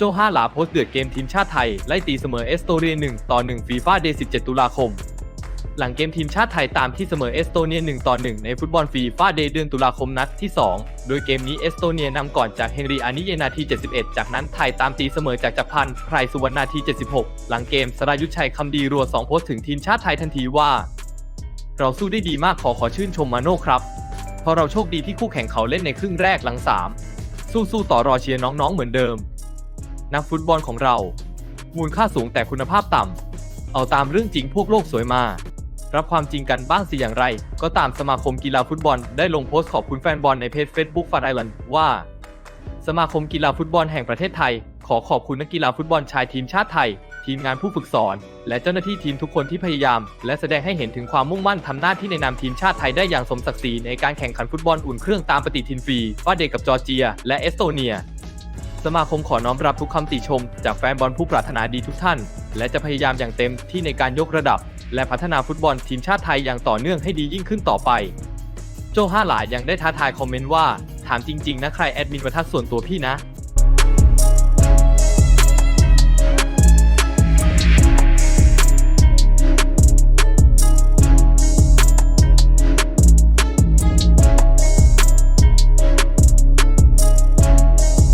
โจฮาหลาโพสต์เดือดเกมทีมชาติไทย ไล่ตีเสมอเอสโตเนีย1ต่อ1ฟีฟ่าเดย์17 ตุลาคม หลังเกมทีมชาติไทยตามที่เสมอเอสโตเนีย1ต่อ1ในฟุตบอลฟีฟ่าเดย์เดือนตุลาคมนัดที่ 2 โดยเกมนี้เอสโตเนียนำก่อนจากเฮนรีอานิเยนาที 71 จากนั้นไทยตามตีเสมอจากจักรพันธ์ไพรสุวรรณนาที 76 หลังเกมสรายุทธชัยคำดีรัว2โพสต์ถึงทีมชาติไทยทันทีว่า เราสู้ได้ดีมากขอขอชื่นชมมาโน่ครับเพราะเราโชคดีที่คู่แข่งเขาเล่นในครึ่งแรกหลัง3สู้ๆต่อรอเชียร์น้องๆเหมือนเดิม นักฟุตบอลของเรา มูลค่าสูงแต่คุณภาพต่ำ เอาตามเรื่องจริงพวกโลกสวยมา รับความจริงกันบ้างสิอย่างไร ก็ตามสมาคมกีฬาฟุตบอลได้ลงโพสต์ขอบคุณแฟนบอลในเพจ Facebook ฟันไอแลนด์ว่า สมาคมกีฬาฟุตบอลแห่งประเทศไทย ขอขอบคุณนักกีฬาฟุตบอลชายทีมชาติไทย ทีมงานผู้ฝึกสอน และเจ้าหน้าที่ทีมทุกคนที่พยายาม และแสดงให้เห็นถึงความมุ่งมั่นทำหน้าที่ในนามทีมชาติไทยได้อย่างสมศักดิ์ศรีในการแข่งขันฟุตบอลอุ่นเครื่องตามปฏิทินฟรีว่าเดกับจอร์เจีย และเอสโตเนีย สมาคมขอน้อมรับทุกคำติชม จากแฟนบอลผู้ปรารถนาดีทุกท่าน และจะพยายามอย่างเต็มที่ในการยกระดับ และพัฒนาฟุตบอลทีมชาติไทยอย่างต่อเนื่องให้ดียิ่งขึ้นต่อไป โจห้าหลายยังได้ท้าทายคอมเมนต์ว่า ถามจริง ๆ นะใครแอดมินประทักส่วนตัวพี่นะ